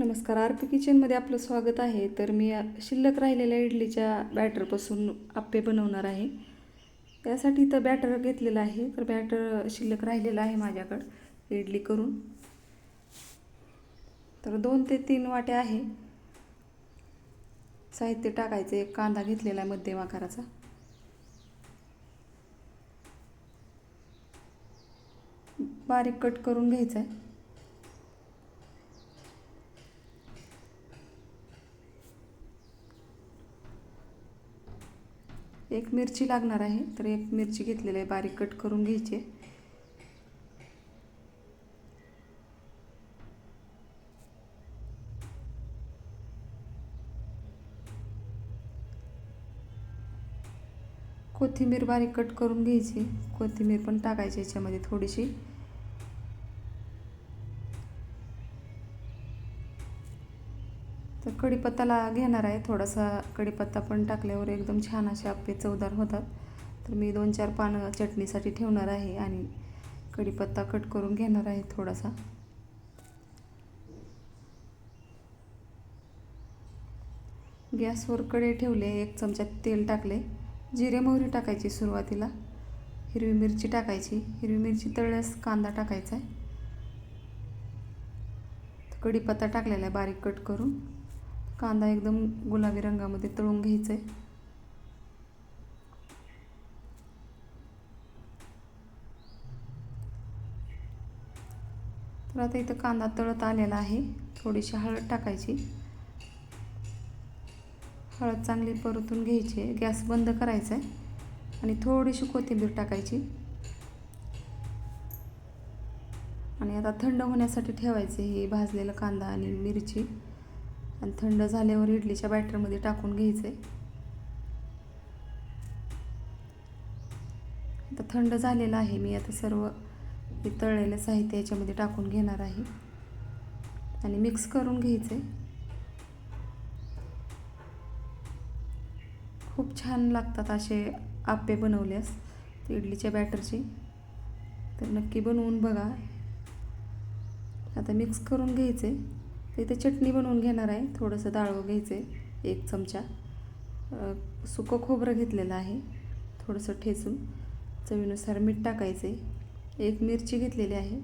नमस्कार R P किचनमध्ये आपलं स्वागत आहे. तर मी शिल्लक राहिलेल्या इडलीच्या बॅटरपासून आप्पे बनवणार आहे. त्यासाठी तर बॅटर घेतलेलं आहे तर बॅटर शिल्लक राहिलेलं आहे माझ्याकडं इडली करून. तर दोन ते तीन वाटे आहे. साहित्य टाकायचं एक कांदा घेतलेला आहे मध्यम आकाराचा. बारीक कट करून घ्यायचा आहे. एक मिरची लागणार आहे. तर एक मिरची घेतलेली आहे. बारीक कट करून घ्यायची कोथिंबीर बारीक कट करून घ्यायची. कोथिंबीर पण टाकायची याच्यामध्ये थोडीशी. तर कढीपत्ताला घेणार आहे. थोडासा कढीपत्ता पण टाकल्यावर एकदम छान असे आप्पे चवदार होतात. तर मी दोन चार पानं चटणीसाठी ठेवणार आहे आणि कढीपत्ता कट करून घेणार आहे थोडासा. गॅसवर कडे ठेवले एक चमचा तेल टाकले. जिरे मोहरी टाकायची सुरुवातीला. हिरवी मिरची टाकायची. हिरवी मिरची तळल्यास कांदा टाकायचा आहे. कढीपत्ता टाकलेला आहे बारीक कट करून. कांदा एकदम गुलाबी रंगामध्ये तळून घ्यायचा आहे तर आता इथं कांदा तळत आलेला आहे. थोडीशी हळद टाकायची. हळद चांगली परतून घ्यायची. आहे गॅस बंद करायचा आहे आणि थोडीशी कोथिंबीर टाकायची. आणि आता थंड होण्यासाठी ठेवायचे हे भाजलेलं कांदा आणि मिरची. आणि थंड झाल्यावर इडलीच्या बॅटरमध्ये टाकून घ्यायचं आहे आता थंड झालेलं आहे मी आता सर्व हे तळलेलं साहित्य याच्यामध्ये टाकून घेणार आहे. आणि मिक्स करून घ्यायचं आहे खूप छान लागतात असे आप्पे बनवल्यास इडलीच्या बॅटरचे तर नक्की बनवून बघा. आता मिक्स करून घ्यायचे तर इथे चटणी बनवून घेणार आहे. थोडंसं डाळवं घ्यायचं आहे एक चमचा. सुकं खोबरं घेतलेलं आहे थोडंसं ठेचून. चवीनुसार मीठ टाकायचं आहे एक मिरची घेतलेली आहे.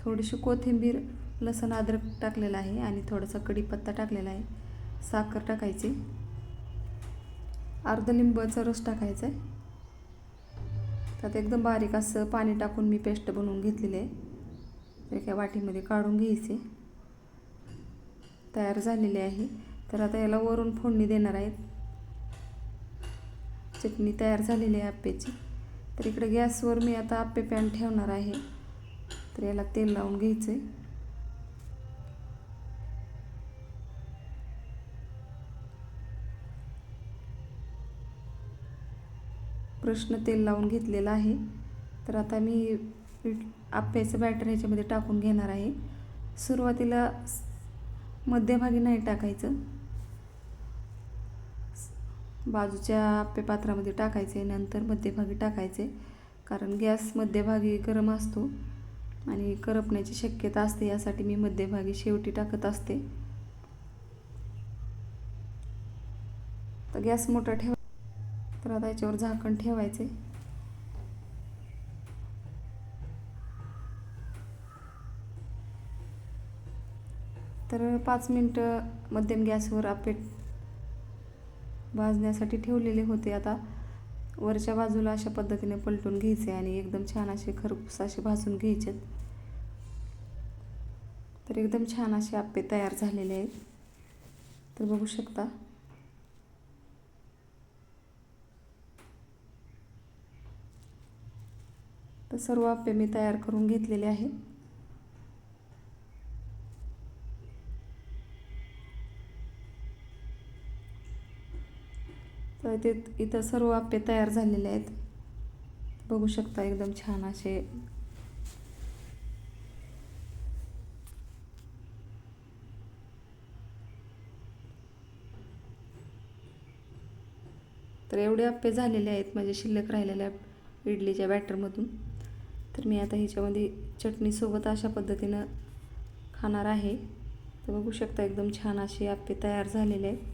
थोडीशी कोथिंबीर लसण अद्रक टाकलेलं आहे आणि थोडासा कढीपत्ता टाकलेला आहे. साखर टाकायची. अर्ध लिंबाचा रस टाकायचा आहे त्यात एकदम बारीक असं पाणी टाकून मी पेस्ट बनवून घेतलेली आहे. एका वाटीमध्ये काढून घ्यायचे. तयार झालेली आहे. तर आता याला वरून फोडणी देणार आहेत. चटणी तयार झालेली आहे आप्पेची तर इकडे गॅसवर मी आता आप्पे पॅन ठेवणार आहे. तर याला तेल लावून घ्यायचं आहे प्रश्न तेल लावून घेतलेला आहे. तर आता मी आप्प्याचं बॅटर ह्याच्यामध्ये टाकून घेणार आहे. सुरुवातीला मध्यभागी नाही टाकायचं. बाजूच्या आप्पे पात्रामध्ये टाकायचे नंतर मध्यभागी टाकायचे. कारण गॅस मध्यभागी गरम असतो आणि करपण्याची शक्यता असते यासाठी मी मध्यभागी शेवटी टाकत असते. तर गॅस मोठा ठेवा. तर आता याच्यावर झाकण ठेवायचे. तर पाच मिनटं मध्यम गॅसवर आपेट भाजण्यासाठी ठेवलेले होते. आता वरच्या बाजूला अशा पद्धतीने पलटून घ्यायचे आणि एकदम छान असे खरपूस असे भाजून घ्यायचेत तर एकदम छान असे आप्पे तयार झालेले आहेत. तर बघू शकता. तर सर्व आप्पे मी तयार करून घेतलेले आहेत. तर ते इथं सर्व आप्पे तयार झालेले आहेत. बघू शकता एकदम छान असे. तर एवढे आप्पे झालेले आहेत माझे शिल्लक राहिलेल्या इडलीच्या बॅटरमधून. तर मी आता ह्याच्यामध्ये चटणीसोबत अशा पद्धतीनं खाणार आहे. तर बघू शकता एकदम छान असे आप्पे तयार झालेले आहेत.